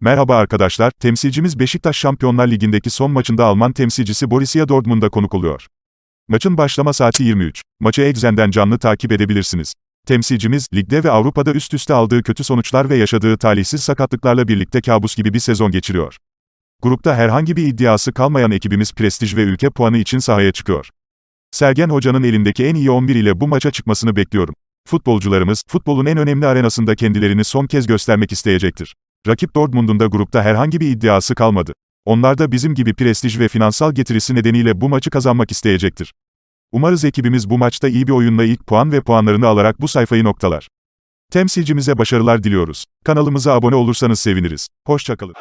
Merhaba arkadaşlar, temsilcimiz Beşiktaş Şampiyonlar Ligi'ndeki son maçında Alman temsilcisi Borussia Dortmund'a konuk oluyor. Maçın başlama saati 23. Maçı Exxen'den canlı takip edebilirsiniz. Temsilcimiz, ligde ve Avrupa'da üst üste aldığı kötü sonuçlar ve yaşadığı talihsiz sakatlıklarla birlikte kabus gibi bir sezon geçiriyor. Grupta herhangi bir iddiası kalmayan ekibimiz prestij ve ülke puanı için sahaya çıkıyor. Sergen Hoca'nın elindeki en iyi 11 ile bu maça çıkmasını bekliyorum. Futbolcularımız, futbolun en önemli arenasında kendilerini son kez göstermek isteyecektir. Rakip Dortmund'un da grupta herhangi bir iddiası kalmadı. Onlar da bizim gibi prestij ve finansal getirisi nedeniyle bu maçı kazanmak isteyecektir. Umarız ekibimiz bu maçta iyi bir oyunla ilk puan ve puanlarını alarak bu sayfayı noktalar. Temsilcimize başarılar diliyoruz. Kanalımıza abone olursanız seviniriz. Hoşçakalın.